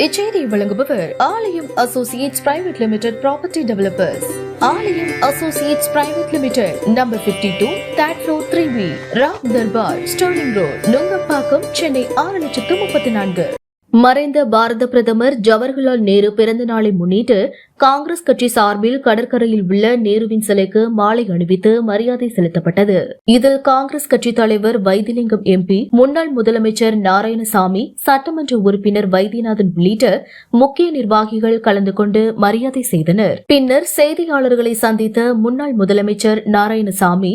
இச்செய்தியை வழங்குபவர் Aalayam associates private limited property developers. Aalayam associates private limited number 52 two that road three B Ram Darbar Sterling road Nungambakkam Chennai ஆறு லட்சத்து முப்பத்தி நான்கு. மறைந்த பாரத பிரதமர் ஜவஹர்லால் நேரு பிறந்த நாளை முன்னிட்டு காங்கிரஸ் கட்சி சார்பில் கடற்கரையில் உள்ள நேருவின் சிலைக்கு மாலை அணிவித்து மரியாதை செலுத்தப்பட்டது. இதில் காங்கிரஸ் கட்சி தலைவர் வைத்திலிங்கம் எம்பி முன்னாள் முதலமைச்சர் நாராயணசாமி சட்டமன்ற உறுப்பினர் வைத்தியநாதன் உள்ளிட்ட முக்கிய நிர்வாகிகள் கலந்து கொண்டு மரியாதை செய்தனர். பின்னர் செய்தியாளர்களை சந்தித்த முன்னாள் முதலமைச்சர் நாராயணசாமி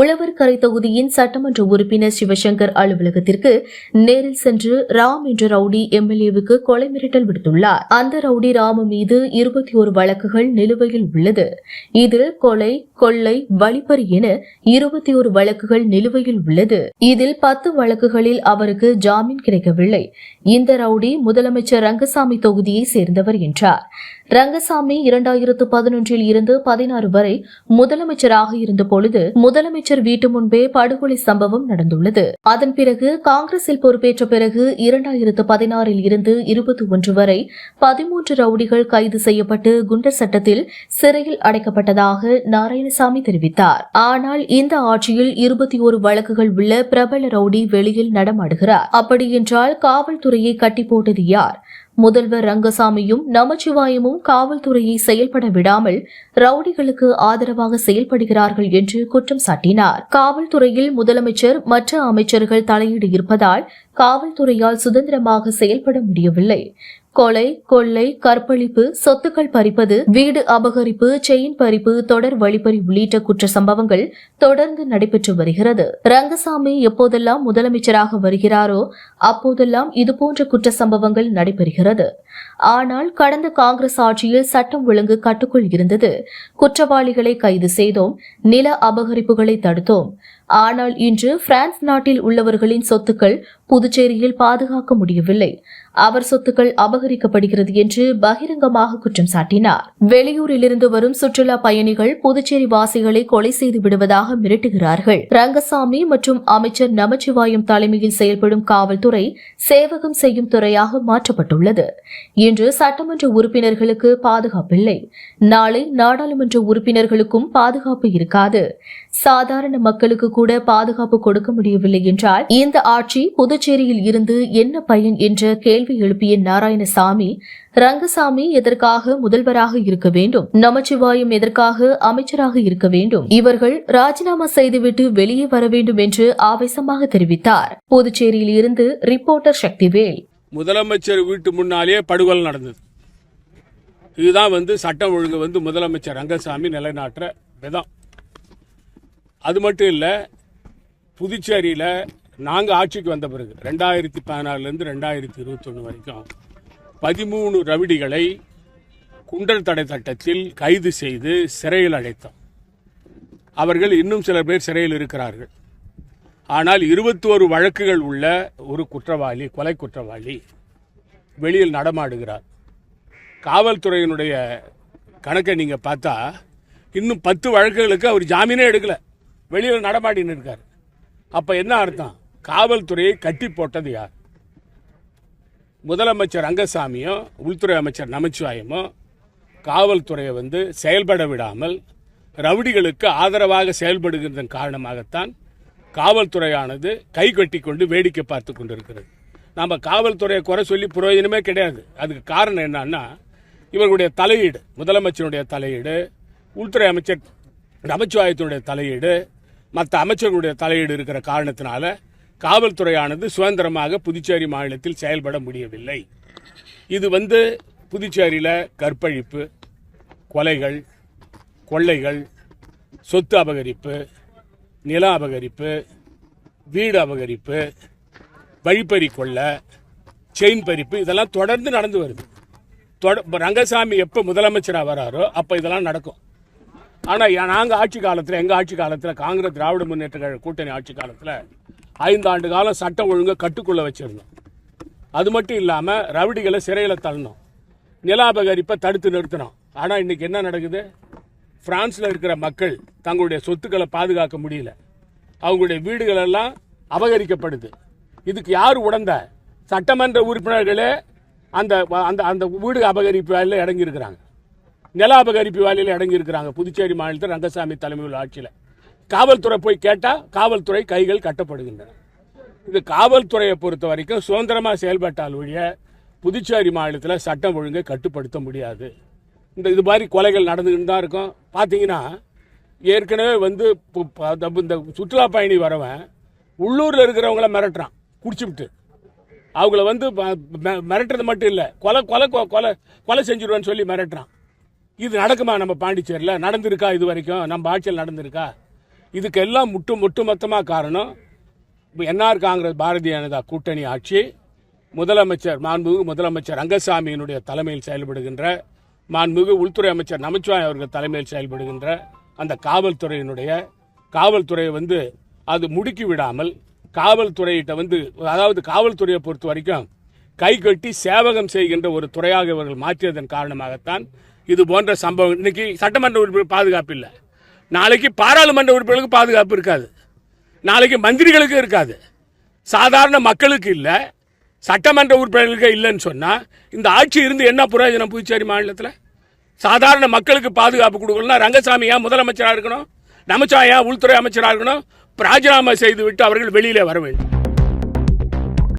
உழவர் கரை தொகுதியின் சட்டமன்ற உறுப்பினர் சிவசங்கர் அலுவலகத்திற்கு நேரில் சென்று ராம் என்ற ரவுடி எம்எல்ஏவுக்கு கொலை மிரட்டல் விடுத்துள்ளார். அந்த ரவுடி ராமு மீது இருபத்தி ஒரு வழக்குகள் நிலுவையில் உள்ளது. இதில் கொலை கொள்ளை வழிப்பறி என இருபத்தி ஒரு வழக்குகள் நிலுவையில் உள்ளது. இதில் பத்து வழக்குகளில் அவருக்கு ஜாமீன் கிடைக்கவில்லை. இந்த ரவுடி முதலமைச்சர் ரங்கசாமி தொகுதியை சேர்ந்தவர் என்றார். ரங்கசாமி இரண்டாயிரத்து பதினொன்றில் இருந்து பதினாறு வரை முதலமைச்சராக இருந்த பொழுது முதலமைச்சர் வீட்டு முன்பே படுகொலை சம்பவம் நடந்துள்ளது. அதன் பிறகு காங்கிரஸில் பொறுப்பேற்ற பிறகு இரண்டாயிரத்து பதினாறில் இருந்து இருபத்தி ஒன்று வரை பதிமூன்று ரவுடிகள் கைது செய்யப்பட்டு குண்டர் சட்டத்தில் சிறையில் அடைக்கப்பட்டதாக நாராயணசாமி தெரிவித்தார். ஆனால் இந்த ஆட்சியில் இருபத்தி ஒரு வழக்குகள் உள்ள பிரபல ரவுடி வெளியில் நடமாடுகிறார். அப்படியென்றால் காவல்துறையை கட்டி போட்டது யார்? முதல்வர் ரங்கசாமியும் நமச்சிவாயமும் காவல்துறையை செயல்பட விடாமல் ரவுடிகளுக்கு ஆதரவாக செயல்படுகிறார்கள் என்று குற்றம் சாட்டினார். காவல்துறையில் முதலமைச்சர் மற்ற அமைச்சர்கள் தலையீடு இருப்பதால் காவல்துறையால் சுதந்திரமாக செயல்பட முடியவில்லை. கொலை கொள்ளை கற்பழிப்பு சொத்துக்கள் பறிப்பது வீடு அபகரிப்பு செயின் பறிப்பு தொடர் வழிப்பறி உள்ளிட்ட குற்ற சம்பவங்கள் தொடர்ந்து நடைபெற்று வருகிறது. ரங்கசாமி எப்போதெல்லாம் முதலமைச்சராக வருகிறாரோ அப்போதெல்லாம் இதுபோன்ற குற்ற சம்பவங்கள் நடைபெறுகிறது. ஆனால் கடந்த காங்கிரஸ் ஆட்சியில் சட்டம் ஒழுங்கு கட்டுக்குள் இருந்தது. குற்றவாளிகளை கைது செய்தோம் நில அபகரிப்புகளை தடுத்தோம். ஆனால் இன்று பிரான்ஸ் நாட்டில் உள்ளவர்களின் சொத்துக்கள் புதுச்சேரியில் பாதுகாக்க முடியவில்லை. அவர் சொத்துக்கள் அபகரிக்கப்படுகிறது என்று பகிரங்கமாக குற்றம் சாட்டினார். வெளியூரிலிருந்து வரும் சுற்றுலா பயணிகள் புதுச்சேரி வாசிகளை கொலை செய்து விடுவதாக மிரட்டுகிறார்கள். ரங்கசாமி மற்றும் அமைச்சர் நமச்சிவாயம் தலைமையில் செயல்படும் காவல்துறை சேவகம் செய்யும் துறையாக மாற்றப்பட்டுள்ளது. இன்று சட்டமன்ற உறுப்பினர்களுக்கு பாதுகாப்பில்லை. நாளை நாடாளுமன்ற உறுப்பினர்களுக்கும் பாதுகாப்பு இருக்காது. சாதாரண மக்களுக்கு கூட பாதுகாப்பு கொடுக்க முடியவில்லை என்றால் இந்த ஆட்சி புதுச்சேரியில் இருந்து என்ன பயன் என்ற கேள்வி எழுப்பிய நாராயணசாமி ரங்கசாமி எதற்காக முதல்வராக இருக்க வேண்டும்? நமச்சிவாயம் எதற்காக அமைச்சராக இருக்க வேண்டும்? இவர்கள் ராஜினாமா செய்துவிட்டு வெளியே வர வேண்டும் என்று ஆவேசமாக தெரிவித்தார். புதுச்சேரியில் இருந்து ரிப்போர்ட்டர் சக்திவேல். முதலமைச்சர் வீட்டு முன்னாலேயே படுகொலை நடந்தது. இதுதான் வந்து சட்டம் ஒழுங்கு வந்து முதலமைச்சர் ரங்கசாமி நிலைநாட்டுற விதம். அது மட்டும் இல்லை புதுச்சேரியில் நாங்கள் ஆட்சிக்கு வந்த பிறகு ரெண்டாயிரத்தி பதினாறுலேருந்து ரெண்டாயிரத்தி இருபத்தொன்று வரைக்கும் பதிமூணு ரவிடிகளை குண்டல் தடை சட்டத்தில் கைது செய்து சிறையில் அடைத்தோம். அவர்கள் இன்னும் சில பேர் சிறையில் இருக்கிறார்கள். ஆனால் இருபத்தோரு வழக்குகள் உள்ள ஒரு குற்றவாளி கொலை குற்றவாளி வெளியில் நடமாடுகிறார். காவல்துறையினுடைய கணக்கை நீங்கள் பார்த்தா இன்னும் பத்து வழக்குகளுக்கு அவர் ஜாமீனே எடுக்கலை. வெளியில் நடமாடின்னு இருக்கார். அப்போ என்ன அர்த்தம்? காவல்துறையை கட்டி போட்டது யார்? முதலமைச்சர் ரங்கசாமியோ உள்துறை அமைச்சர் நமச்சிவாயமோ காவல்துறையை வந்து செயல்பட விடாமல் ரவுடிகளுக்கு ஆதரவாக செயல்படுகிறதன் காரணமாகத்தான் காவல்துறையானது கை கட்டி கொண்டு வேடிக்கை பார்த்து கொண்டிருக்கிறது. நம்ம காவல்துறையை குறை சொல்லி பிரயோஜனமே கிடையாது. அதுக்கு காரணம் என்னன்னா இவர்களுடைய தலையீடு முதலமைச்சருடைய தலையீடு உள்துறை அமைச்சர் நமச்சிவாயத்தினுடைய தலையீடு மற்ற அமைச்சர்களுடைய தலையீடு இருக்கிற காரணத்தினால காவல்துறையானது சுதந்திரமாக புதுச்சேரி மாநிலத்தில் செயல்பட முடியவில்லை. இது வந்து புதுச்சேரியில் கற்பழிப்பு கொலைகள் கொள்ளைகள் சொத்து அபகரிப்பு நில அபகரிப்பு வீடு அபகரிப்பு வழிப்பறி கொள்ளை செயின் பறிப்பு இதெல்லாம் தொடர்ந்து நடந்து வருது. தொட- ரங்கசாமி எப்போ முதலமைச்சராக வராரோ அப்போ இதெல்லாம் நடக்கும். ஆனால் நாங்கள் ஆட்சி காலத்தில் எங்கள் ஆட்சி காலத்தில் காங்கிரஸ் திராவிட முன்னேற்ற கழக கூட்டணி ஆட்சி காலத்தில் ஐந்து ஆண்டு காலம் சட்டம் ஒழுங்கை கட்டுக்குள்ளே வச்சுருந்தோம். அது மட்டும் இல்லாமல் ரவுடிகளை சிறையில் தள்ளணும் நில அபகரிப்பை தடுத்து நிறுத்தினோம். ஆனால் இன்றைக்கி என்ன நடக்குது? ஃப்ரான்ஸில் இருக்கிற மக்கள் தங்களுடைய சொத்துக்களை பாதுகாக்க முடியல. அவங்களுடைய வீடுகளெல்லாம் அபகரிக்கப்படுது. இதுக்கு யார் உடந்த? சட்டமன்ற உறுப்பினர்களே அந்த அந்த அந்த வீடு அபகரிப்பு வேலையில் இறங்கியிருக்கிறாங்க. நில அபகரிப்பு வேலையில் அடங்கியிருக்கிறாங்க. புதுச்சேரி மாநிலத்தில் ரங்கசாமி தலைமையில் ஆட்சியில். காவல்துறை போய் கேட்டால் காவல்துறை கைகள் கட்டப்படுகின்றன. இது காவல்துறையை பொறுத்த வரைக்கும் சுதந்திரமாக செயல்பட்டால் ஒழிய புதுச்சேரி மாநிலத்தில் சட்டம் ஒழுங்கை கட்டுப்படுத்த முடியாது. இந்த இது மாதிரி கொலைகள் நடந்துக்கிட்டு தான் இருக்கும். பார்த்தீங்கன்னா ஏற்கனவே வந்து ப- இந்த சுற்றுலா பயணி வரவன் உள்ளூரில் இருக்கிறவங்கள மிரட்டுறான். குடிச்சுவிட்டு அவங்கள வந்து ம- மிரட்டுறது மட்டும் இல்லை. கொலை கொலை கொ- கொலை கொலை செஞ்சிருவேன்னு சொல்லி மிரட்டுறான். இது நடக்குமா நம்ம பாண்டிச்சேரியில்? நடந்திருக்கா இது வரைக்கும்? நம்ம ஆட்சியில் நடந்திருக்கா? இதுக்கெல்லாம் முட்டு முட்டு மொத்தமாக காரணம் என்ஆர் காங்கிரஸ் பாரதிய ஜனதா கூட்டணி ஆட்சி. முதலமைச்சர் மாண்புமிகு முதலமைச்சர் ரங்கசாமியினுடைய தலைமையில் செயல்படுகின்ற மாண்புமிகு உள்துறை அமைச்சர் நமச்சிவாய் அவர்கள் தலைமையில் செயல்படுகின்ற அந்த காவல்துறையினுடைய காவல்துறையை வந்து அது முடுக்கி விடாமல் காவல்துறையிட்ட வந்து அதாவது காவல்துறையை பொறுத்த வரைக்கும் கை கட்டி சேவகம் செய்கின்ற ஒரு துறையாக இவர்கள் மாற்றியதன் காரணமாகத்தான் இது போன்ற சம்பவம் இன்னைக்கு சட்டமன்ற உறுப்பினர் பாதுகாப்பு இல்லை. நாளைக்கு பாராளுமன்ற உறுப்பினர்களுக்கு பாதுகாப்பு இருக்காது. நாளைக்கு மந்திரிகளுக்கு இருக்காது. சாதாரண மக்களுக்கு இல்லை. சட்டமன்ற உறுப்பினர்களுக்கு இல்லைன்னு சொன்னால் இந்த ஆட்சி இருந்து என்ன பிரயோஜனம் புதுச்சேரி மாநிலத்தில்? சாதாரண மக்களுக்கு பாதுகாப்பு கொடுக்கணும்னா ரங்கசாமி ஏன் முதலமைச்சராக இருக்கணும் நமச்சா ஏன் உள்துறை அமைச்சராக இருக்கணும் ராஜினாமா செய்து விட்டு அவர்கள் வெளியிலே வர வேண்டும்.